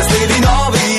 69